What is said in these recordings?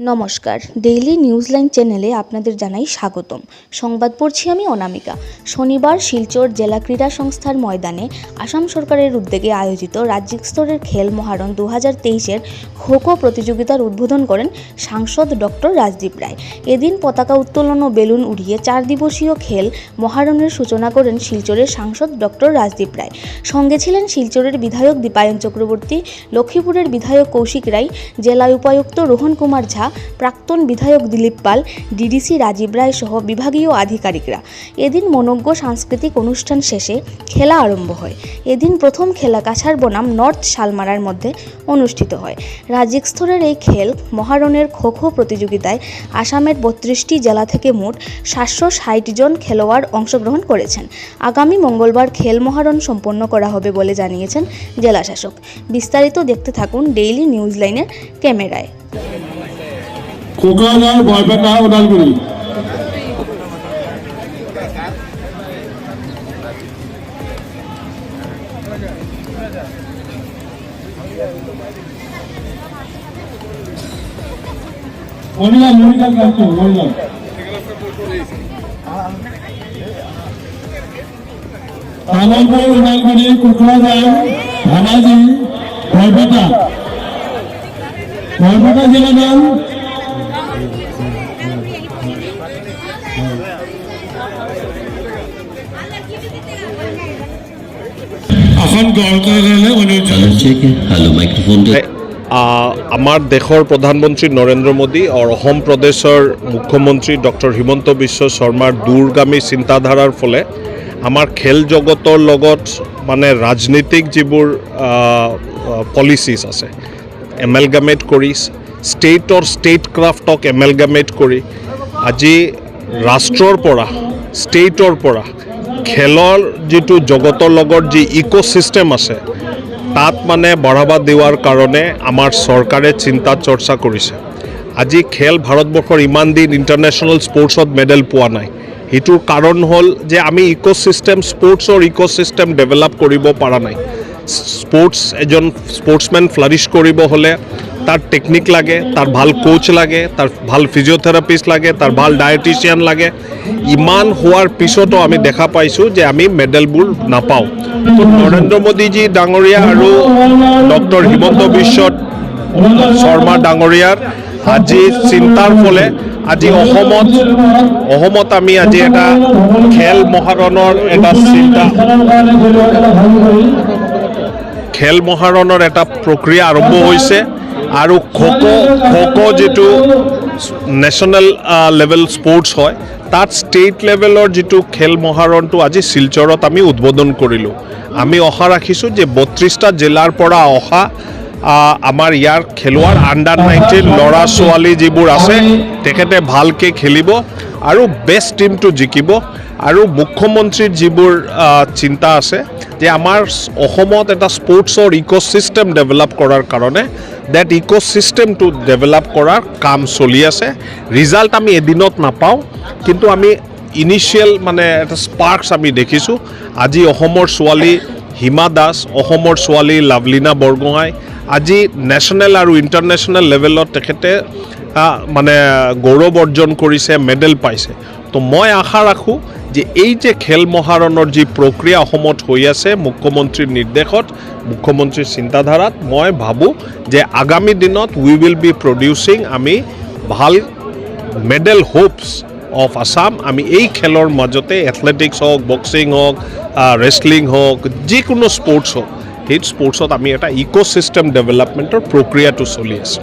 নমস্কার। ডেইলি নিউজলাইন চ্যানেলে আপনাদের জানাই স্বাগতম। সংবাদ পড়ছি আমি অনামিকা। শনিবার শিলচর জেলা ক্রীড়া সংস্থার ময়দানে আসাম সরকারের উদ্যোগে আয়োজিত রাজ্যিক স্তরের খেল মহারণ দু হাজার তেইশের খোখো প্রতিযোগিতার উদ্বোধন করেন সাংসদ ডক্টর রাজদীপ রায়। এদিন পতাকা উত্তোলন ও বেলুন উড়িয়ে চার দিবসীয় খেল মহারণের সূচনা করেন শিলচরের সাংসদ ডক্টর রাজদীপ রায়। সঙ্গে ছিলেন শিলচরের বিধায়ক দীপায়ন চক্রবর্তী, লক্ষ্মীপুরের বিধায়ক কৌশিক রায়, জেলা উপায়ুক্ত রোহন কুমার ঝা প্রাক্তন বিধায়ক দিলীপ পাল, ডিডিসি রাজীব রায় সহ বিভাগীয় আধিকারিকরা। এদিন মনজ্ঞ সাংস্কৃতিক অনুষ্ঠান শেষে খেলা আরম্ভ হয়। এদিন প্রথম খেলা কাছাড় বনাম নর্থ শালমারার মধ্যে অনুষ্ঠিত হয়। রাজ্যিক স্তরের এই খেল মহারণের খো খো প্রতিযোগিতায় আসামের বত্রিশটি জেলা থেকে মোট সাতশো ষাট জন খেলোয়াড় অংশগ্রহণ করেছেন। আগামী মঙ্গলবার খেল মহারণ সম্পন্ন করা হবে বলে জানিয়েছেন জেলাশাসক। বিস্তারিত দেখতে থাকুন ডেইলি নিউজ লাইনের ক্যামেরায়। কোকরাঝার বরপেটা ওদালগুড়ি মরিগাঁ মরিগাঁ কাটতো মরিগাঁ তামলপুর ওদালগুড়ি কোকরাঝার বরপেটা বরপেটা জেলা নাম Hello, microphone. check. আহ, আমাৰ দেশৰ প্ৰধানমন্ত্ৰী নৰেন্দ্ৰ মোদী আৰু অসম প্ৰদেশৰ মুখ্যমন্ত্ৰী ডক্টৰ হিমন্ত বিশ্ব শৰ্মাৰ দূৰগামী চিন্তাধাৰাৰ ফলে আমাৰ খেল জগতৰ লগত মানে ৰাজনীতিক যিবোৰ পলিচিছ আছে এমেলগামেট কৰি ষ্টেটৰ ষ্টেট ক্ৰাফ্টক এমেলগামেট কৰি আজি ৰাষ্ট্ৰৰ পৰা ষ্টেটৰ পৰা খেলৰ যিটো জগতৰ লগত যি ইক'ছিষ্টেম আছে, তাত মানে বঢ়াবা দিয়াৰ কাৰণে আমাৰ চৰকাৰে চিন্তা চৰ্চা কৰিছে। আজি খেল ভাৰতবৰ্ষৰ ইমান দিন ইণ্টাৰনেশ্যনেল স্পৰ্টছত মেডেল পোৱা নাই। সেইটোৰ কাৰণ হ'ল যে আমি ইক'ছিষ্টেম স্পৰ্টছৰ ইক'ছিষ্টেম ডেভেলপ কৰিব পৰা নাই। স্পৰ্টছ এজন স্পৰ্টছমেন ফ্লাৰিছ কৰিব হ'লে তাৰ টেকনিক লাগে তাৰ ভালো কোচ লাগে তাৰ ভালো ফিজিঅ'থেৰাপিষ্ট লাগে তাৰ ভালো ডায়েটিচিয়ান লাগে। ইমান হোৱাৰ পিছতো আমি দেখা পাইছোঁ যে আমি মেডেলবোৰ নাপাওঁ। তো নৰেন্দ্ৰ মোদীজী ডাঙৰীয়া আৰু ডক্টৰ হিমন্ত বিশ্ব শৰ্মা ডাঙৰীয়াৰ আজি চিন্তাৰ ফলে আজি অসমত অসমত আমি আজি এটা খেল মহাৰণৰ এটা চিন্তা। খেল মহাৰণৰ এটা প্ৰক্ৰিয়া আৰম্ভ হৈছে। আৰু খ' খ' খ' খ' যিটো নেশ্যনেল লেভেল স্পৰ্টছ হয়, তাত ষ্টেট লেভেলৰ যিটো খেল মহাৰণটো আজি শিলচৰত আমি উদ্বোধন কৰিলোঁ। আমি আশা ৰাখিছোঁ যে বত্ৰিছটা জিলাৰ পৰা অহা আমাৰ ইয়াৰ খেলুৱৈৰ আণ্ডাৰ নাইনটিন ল'ৰা ছোৱালী যিবোৰ আছে, তেখেতে ভালকৈ খেলিব আৰু বেষ্ট টীমটো জিকিব। আৰু মুখ্যমন্ত্ৰীৰ যিবোৰ চিন্তা আছে, যে আমাৰ অসমত এটা স্পৰ্টছৰ ইক'ছিষ্টেম ডেভেলপ কৰাৰ কাৰণে ডেট ইক'ছিষ্টেমটো ডেভেলপ কৰাৰ কাম চলি আছে। ৰিজাল্ট আমি এদিনত নাপাওঁ, কিন্তু আমি ইনিচিয়েল মানে এটা স্পাৰ্কছ আমি দেখিছোঁ। আজি অসমৰ ছোৱালী হিমা দাস, অসমৰ ছোৱালী লাভলীনা বৰগোহাঁই, আজি নেশ্যনেল আৰু ইণ্টাৰনেশ্যনেল লেভেলত তেখেতে মানে গৌৰৱ অৰ্জন কৰিছে মেডেল পাইছে। তো মই আশা ৰাখোঁ যে এই যে খেল মহাৰণৰ যি প্ৰক্ৰিয়া অসমত হৈ আছে, মুখ্যমন্ত্ৰীৰ নিৰ্দেশত, মুখ্যমন্ত্ৰীৰ চিন্তাধাৰাত, মই ভাবোঁ যে আগামী দিনত উই উইল বি প্ৰডিউচিং আমি ভালো মেডেল হোপছ অফ আছাম আমি এই খেলৰ মাজতে এথলেটিক্স হওক বক্সিং হওক ৰেচলিং হওক, যিকোনো স্পৰ্টছ হওক, সেই স্পৰ্টছত আমি এটা ইক'ছিষ্টেম ডেভেলপমেণ্টৰ প্রক্রিয়াটো চলি আছে।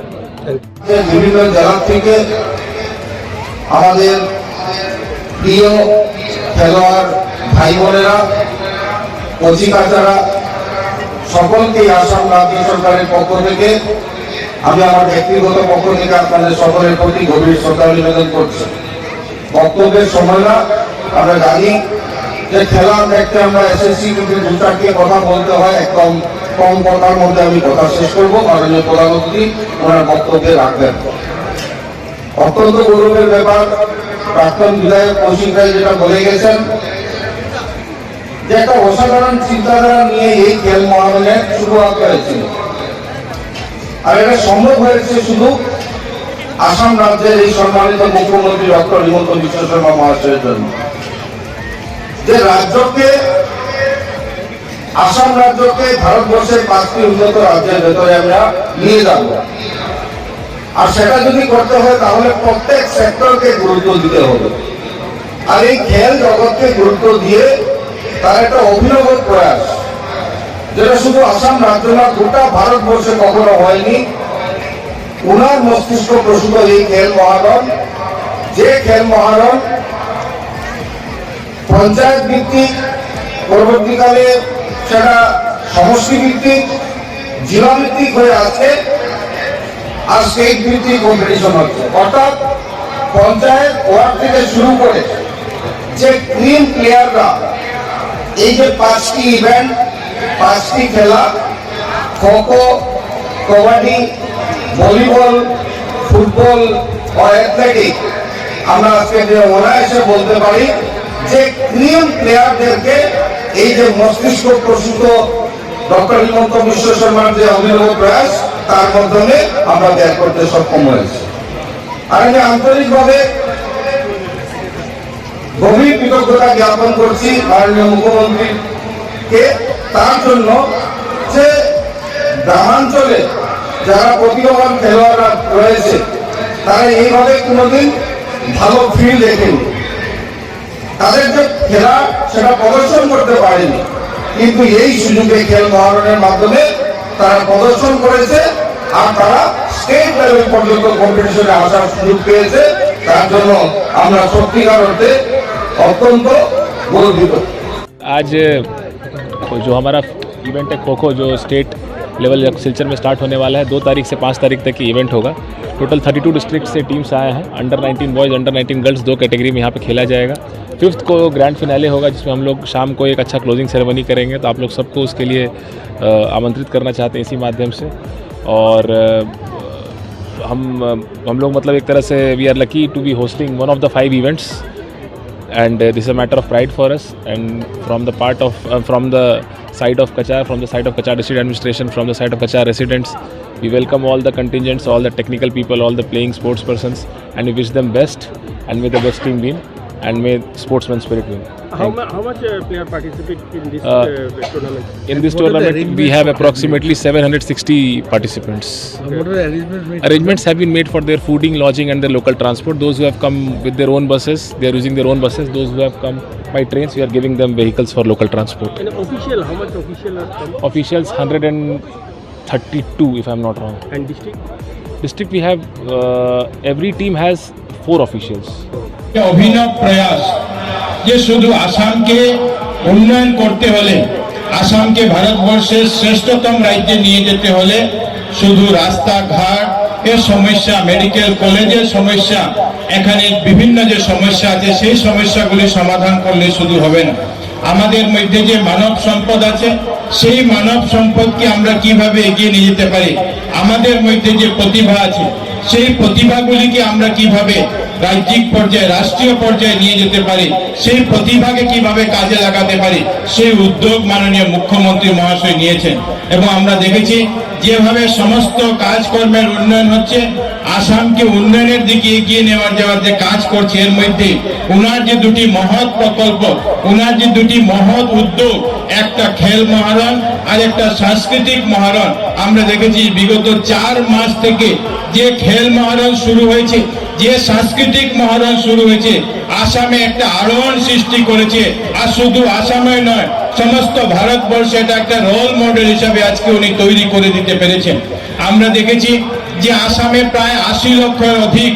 আমাদের প্রিয় খেলোয়াড় ভাই বোনেরা কচিকাচারা সকলকে আসাম রাজ্য সরকারের পক্ষ থেকে, আমি আমার ব্যক্তিগত পক্ষ থেকে আপনাদের সকলের প্রতি গভীর শ্রদ্ধা নিবেদন করছি। বক্তব্যের সময় না, আমরা জানি যে খেলা দেখতে আমরা এসেছি, কিন্তু দু চারটে কথা বলতে হয়, একদম কম কথার মধ্যে আমি কথা শেষ করব, মাননীয় প্রধানমন্ত্রী ওনার বক্তব্যে রাখবেন। অত্যন্ত গৌরবের ব্যাপার প্রাক্তন বিধায়ক কৌশিক রায় যেটা বলে গেছেন, যে একটা অসাধারণ চিন্তাধারা নিয়ে এই খেল মহারণের শুরুয়াত হয়েছিল আর এটা সম্ভব হয়েছে শুধু আসাম রাজ্যের এই সম্মানিত মুখ্যমন্ত্রী ডক্টর হিমন্ত বিশ্ব শর্মা মহাশয়ের জন্য। যে রাজ্যকে, আসাম রাজ্যকে ভারতবর্ষের পাঁচটি উন্নত রাজ্যের ভেতরে আমরা নিয়ে যাব। আর সেটা যদি করতে হয়, তাহলে প্রত্যেক সেক্টরকে গুরুত্ব দিতে হবে। আর এই খেল জগৎকে গুরুত্ব দিয়ে তার একটা অভিনব প্রয়াস, যেটা শুধু আসাম রাজ্য না, গোটা ভারতবর্ষে কখনো হয়নি। উনার মস্তিষ্ক প্রসূত এই খেল মহারণ। যে খেল মহারণ পঞ্চায়েত ভিত্তিক, পরবর্তীকালে সেটা সমষ্টি ভিত্তিক, জেলা ভিত্তিক হয়ে আছে আর স্টেট ভিত্তিক কম্পিটিশন হচ্ছে অর্থাৎ পঞ্চায়েত ওয়ার্ড থেকে শুরু করে যে ক্রিম প্লেয়াররা এই যে পাঁচটি ইভেন্ট পাঁচটি খেলা, খোখো, কবাডি, ভলিবল, ফুটবল ও অ্যাথলেটিক, আমরা আজকে যে অনায়াসে বলতে পারি যে ক্রিম প্লেয়ারদেরকে এই যে মস্তিষ্ক প্রসূত ডক্টর হিমন্ত বিশ্ব শর্মার যে অভিনব প্রয়াস, তার মাধ্যমে আমরা ত্যাগ করতে সক্ষম হয়েছি। আর আমি আন্তরিকভাবে গভীর কৃতজ্ঞতা জ্ঞাপন করছি মাননীয় মুখ্যমন্ত্রীকে। তার জন্য যে গ্রামাঞ্চলে যারা প্রতিভাবান খেলোয়াড়রা রয়েছে, তারা এইভাবে কোনোদিন ভালো ফিল্ড দেখেনি। তাদের যে খেলা, সেটা প্রদর্শন করতে পারেনি। কিন্তু এই সুযোগে খেল মহারণের মাধ্যমে তারা প্রদর্শন করেছে আর তারা স্টেট লেভেল পর্যন্ত কম্পিটিশনে আসার সুযোগ পেয়েছে তার জন্য আমরা সত্যিকার অর্থে অত্যন্ত গর্বিত आज जो हमारा इवेंट है खो खो जो स्टेट लेवल सिलचर में स्टार्ट होने वाला है दो तारीख से पाँच तारीख तक ये इवेंट होगा टोटल 32 डिस्ट्रिक्ट से टीम्स आए हैं। अंडर 19 बॉयज़ अंडर 19 गर्ल्स दो कैटेगरी में यहाँ पे खेला जाएगा। फिफ्थ को ग्रैंड फिनाले होगा जिसमें हम लोग शाम को एक अच्छा क्लोजिंग सेरेमनी करेंगे। तो आप लोग सबको उसके लिए आमंत्रित करना चाहते हैं इसी माध्यम से। और हम हम लोग मतलब एक तरह से we are lucky to be hosting one of the five events and uh, this is a matter of pride for us and from the part of uh, from the side of Kachar from the side of Kachar the side of Kachar residents we welcome all the contingents all the technical people all the playing sports persons and we wish them best and may the best team win and may sportsman spirit win How, Thank- mu- how much uh, player participate in this Uh, uh, tournament? in this tournament we have approximately 760 participants What are the arrangements made? arrangements have been made for their fooding lodging and their local transport those who have come with their own buses they are using their own buses those who have come by trains we are giving them vehicles for local transport And official, how much official are come? officials 132 if i'm not wrong. And district? district we have uh, every team has four officials. অভিনব প্রয়াস যে শুধু আসামকে উন্নয়ন করতে হলে আসামকে ভারতবর্ষের শ্রেষ্ঠতম রাজ্যে নিয়ে যেতে হলে শুধু রাস্তাঘাট এর সমস্যা মেডিকেল কলেজের সমস্যা এখানে বিভিন্ন যে সমস্যা আছে সেই সমস্যাগুলি সমাধান করলে শুধু হবে না। আমাদের মধ্যে যে মানব সম্পদ আছে সেই মানব সম্পদকে আমরা কীভাবে এগিয়ে নিয়ে যেতে পারি? আমাদের মধ্যে যে প্রতিভা আছে, সেই প্রতিভাগুলিকে আমরা কীভাবে রাজ্যিক পর্যায়ে, রাষ্ট্রীয় পর্যায়ে নিয়ে যেতে পারি? সেই প্রতিভাকে কীভাবে কাজে লাগাতে পারি? সেই উদ্যোগ মাননীয় মুখ্যমন্ত্রী মহাশয় নিয়েছেন। এবং আমরা দেখেছি, যেভাবে সমস্ত কাজকর্মের উন্নয়ন হচ্ছে আসামকে উন্নয়নের দিকে এগিয়ে নেওয়ার যাওয়ার যে কাজ করছে, এর মধ্যে উনার যে দুটি মহৎ প্রকল্প, উনার যে দুটি মহৎ উদ্যোগ, একটা খেল মহারণ আর একটা সাংস্কৃতিক মহারণ, আমরা দেখেছি বিগত চার মাস থেকে যে খেল মহারণ শুরু হয়েছে যে সাংস্কৃতিক মহরণ শুরু হয়েছে, আসামে একটা আলোড়ন সৃষ্টি করেছে। আর শুধু আসামে নয়, সমস্ত ভারতবর্ষে এটা একটা রোল মডেল হিসাবে আজকে উনি তৈরি করে দিতে পেরেছেন। আমরা দেখেছি যে আসামে প্রায় আশি লক্ষের অধিক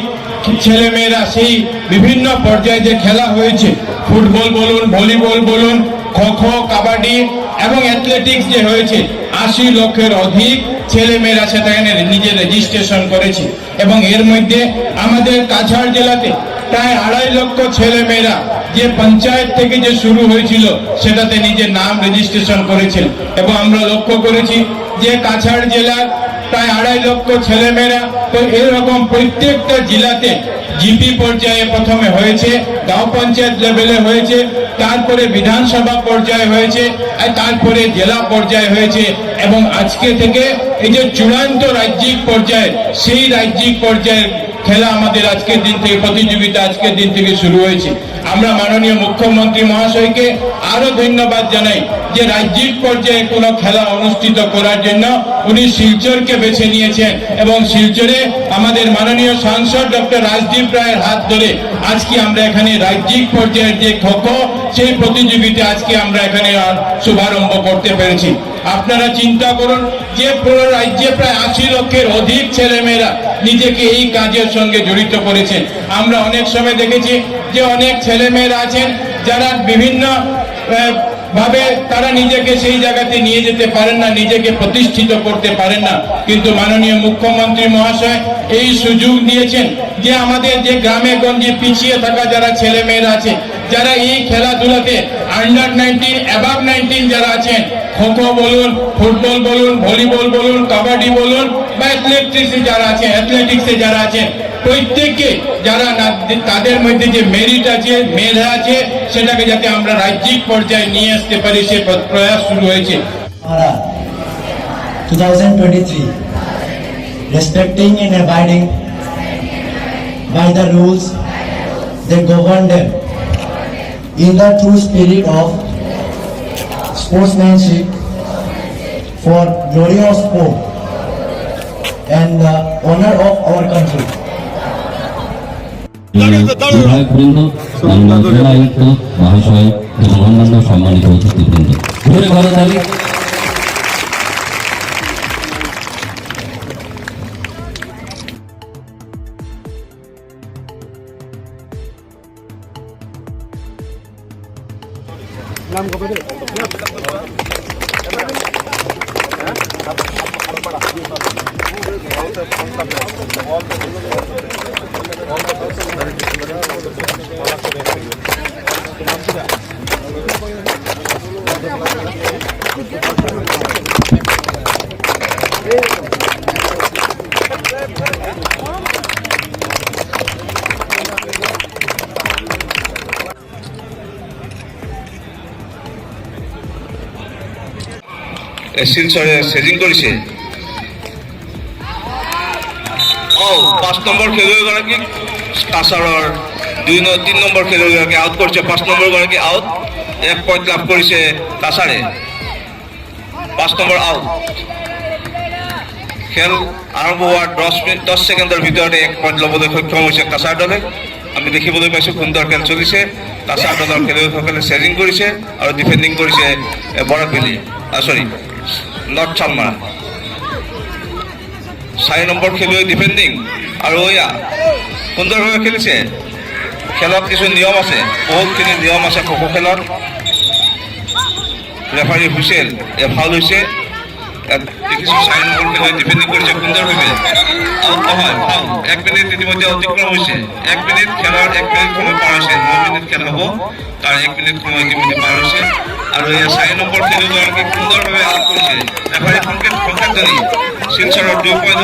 ছেলেমেয়েরা সেই বিভিন্ন পর্যায়ে যে খেলা হয়েছে, ফুটবল বলুন, ভলিবল বলুন খো খো কাবাডি এবং অ্যাথলেটিক্স যে হয়েছে, আশি লক্ষের অধিক ছেলেমেয়েরা সেখানে নিজে রেজিস্ট্রেশন করেছে। এবং এর মধ্যে আমাদের কাছাড় জেলাতে প্রায় আড়াই লক্ষ ছেলেমেয়েরা যে পঞ্চায়েত থেকে যে শুরু হয়েছিল, সেটাতে নিজের নাম রেজিস্ট্রেশন করেছেন। এবং আমরা লক্ষ্য করেছি যে কাছাড় জেলার প্রায় আড়াই লক্ষ ছেলেমেয়েরা। তো এরকম প্রত্যেকটা জেলাতে জিপি পর্যায়ে প্রথমে হয়েছে, গাঁও পঞ্চায়েত লেভেলে হয়েছে, তারপরে বিধানসভা পর্যায়ে হয়েছে, আর তারপরে জেলা পর্যায়ে হয়েছে। এবং আজকে থেকে এই যে চূড়ান্ত রাজ্যিক পর্যায়ে, সেই রাজ্যিক পর্যায়ে খেলা আমাদের আজকের দিন থেকে, প্রতিযোগিতা আজকের দিন থেকে শুরু হয়েছে। আমরা মাননীয় মুখ্যমন্ত্রী মহাশয়কে আরও ধন্যবাদ জানাই যে রাজ্যিক পর্যায়ে কোনো খেলা অনুষ্ঠিত করার জন্য উনি শিলচরকে বেছে নিয়েছেন এবং শিলচরে আমাদের মাননীয় সাংসদ ডক্টর রাজদীপ রায়ের হাত ধরে আজকে আমরা এখানে রাজ্যিক পর্যায়ের যে খোখো সেই প্রতিযোগিতা আজকে আমরা এখানে শুভারম্ভ করতে পেরেছি। আপনারা চিন্তা করুন, যে পুরো রাজ্যে প্রায় আশি লক্ষের অধিক ছেলেমেয়েরা নিজেকে এই কাজের সঙ্গে জড়িত করেছেন। আমরা অনেক সময় দেখেছি যে অনেক ছেলেমেয়েরা আছেন, যারা বিভিন্ন ভাবে তারা নিজেকে সেই জায়গাতে নিয়ে যেতে পারেন না, নিজেকে প্রতিষ্ঠিত করতে পারেন না। কিন্তু মাননীয় মুখ্যমন্ত্রী মহাশয় এই সুযোগ দিয়েছেন যে আমাদের যে গ্রামে গঞ্জে পিছিয়ে থাকা যারা ছেলে মেয়েরা আছে যারা এই খেলাধুলাতে আন্ডার নাইনটিন অ্যাবাভ নাইনটিন যারা আছেন খোখো বলুন ফুটবল বলুন ভলিবল বলুন কাবাডি বলুন বা অ্যাথলেটিক্সে যারা আছে অ্যাথলেটিক্সে যারা আছেন প্রত্যেককে যারা তাদের মধ্যে যে মেরিট আছে মেধা আছে সেটাকে যাতে আমরা রাজ্যিক পর্যায়ে নিয়ে আসতে পারি সে প্রয়াস শুরু হয়েছে। Para 2023, respecting and abiding by the rules that govern them in the true spirit of sportsmanship for glory of sport and the honor of our country. বিধায়কবৃন্দ জেলা আয়ুক্ত মহাশয় সম্মানিত অতিথিবৃন্দ ঘুরে ভালো তালি শিলচৰে চেজিং কৰিছে পাঁচ নম্বৰ খেলুৱৈগৰাকীক কাছাৰৰ দুই তিনি নম্বৰ খেলুৱৈগৰাকী আউট কৰিছে পাঁচ নম্বৰগৰাকী আউট এক পইণ্ট লাভ কৰিছে কাছাৰে পাঁচ নম্বৰ আউট খেল আৰম্ভ হোৱাৰ দহ মিনিট দহ ছেকেণ্ডৰ ভিতৰতে এক পইণ্ট ল'বলৈ সক্ষম হৈছে কাছাৰ দলে আমি দেখিবলৈ পাইছোঁ সুন্দৰ খেল চলিছে। কাছাৰ দলৰ খেলুৱৈসকলে চেজিং কৰিছে আৰু ডিফেণ্ডিং কৰিছে এ, বৰাকভেলী চৰি নৰ্থ চালমাৰা চাৰি নম্বৰ খেলুৱৈ ডিফেণ্ডিং আৰু এয়া সুন্দৰভাৱে খেলিছে। খেলত কিছু নিয়ম আছে। বহুতখিনি নিয়ম আছে খো খো খেলত ৰেফাৰী হুইছেল এ ফাউল হৈছে নম্বৰ খেলুৱৈ ডিফেণ্ডিং কৰিছে সুন্দৰভাৱে আউট এক মিনিট ইতিমধ্যে অতিক্ৰম হৈছে এক মিনিট খেলৰ এক মিনিট সময় পাৰ হৈছে ন মিনিট খেল হ'ব তাৰ এক মিনিট সময় ইতিমধ্যে পাৰ হৈছে আৰু এই চাৰি নম্বৰ খেলুৱৈগৰাকীক সুন্দৰভাৱে আউট কৰিছে ৰেফাৰী সংকেত সংকেত জানি শিলচৰৰ দুই পইণ্ট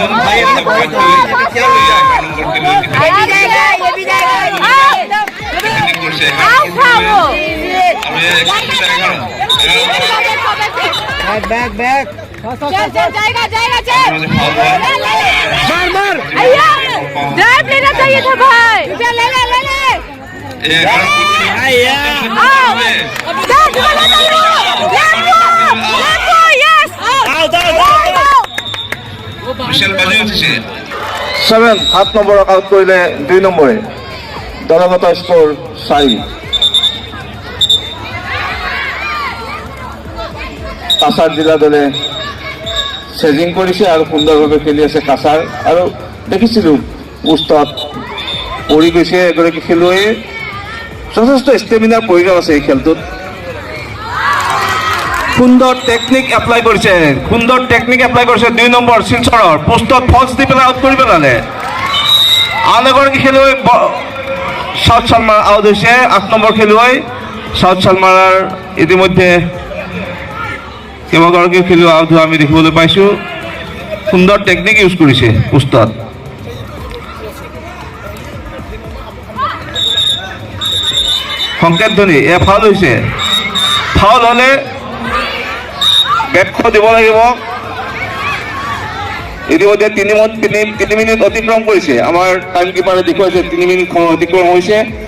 পইণ্ট দুই এঘাৰ নম্বৰ খেলুৱৈ কৰিছে এঘাৰ নম্বৰ খেলুৱৈ আৰু এয়া একত্ৰিছ এঘাৰ এঘাৰ जाएगा जाएगा चल মাজে ফাউল হয় भैया ड्राइव लेना चाहिए था भाई ले ले ले ले এই এঘাৰ आओ दस वाला Lambo Lambo yes out whistle বাজি উঠিছে ছেভেন সাত নম্বৰক আউট কৰিলে দুই নম্বৰে দলগত স্ক'ৰ চাৰি কাছাৰ জিলা দলে চেজিং কৰিছে আৰু সুন্দৰভাৱে খেলি আছে কাছাৰ আৰু দেখিছিলোঁ পোষ্টত পৰি গৈছে এগৰাকী খেলুৱৈয়ে যথেষ্ট ষ্টেমিনাৰ প্ৰয়োজন আছে এই খেলটোত। সুন্দৰ টেকনিক এপ্লাই কৰিছে সুন্দৰ টেকনিক এপ্লাই কৰিছে দুই নম্বৰ শিলচৰৰ পোষ্টত ফলছ দি পেলাই আউট কৰি পেলালে আন এগৰাকী খেলুৱৈ চাউথ চালমাৰ আউট হৈছে আঠ নম্বৰ খেলুৱৈ চাউথ চালমাৰাৰ ইতিমধ্যে কেইবাগৰাকী খেলুৱৈ আমি দেখিবলৈ পাইছোঁ। সুন্দৰ টেকনিক ইউজ কৰিছে পোষ্টত সংকেত ধ্বনি, এ ফাউল হৈছে। ফাউল হ'লে বেটখন দিব লাগিব। ইতিমধ্যে তিনি মত- তিনি তিনি মিনিট অতিক্রম করেছে আমার টাইম কিপারে দেখুয়েছে তিনি মিনিট সময় অতিক্রম হয়েছে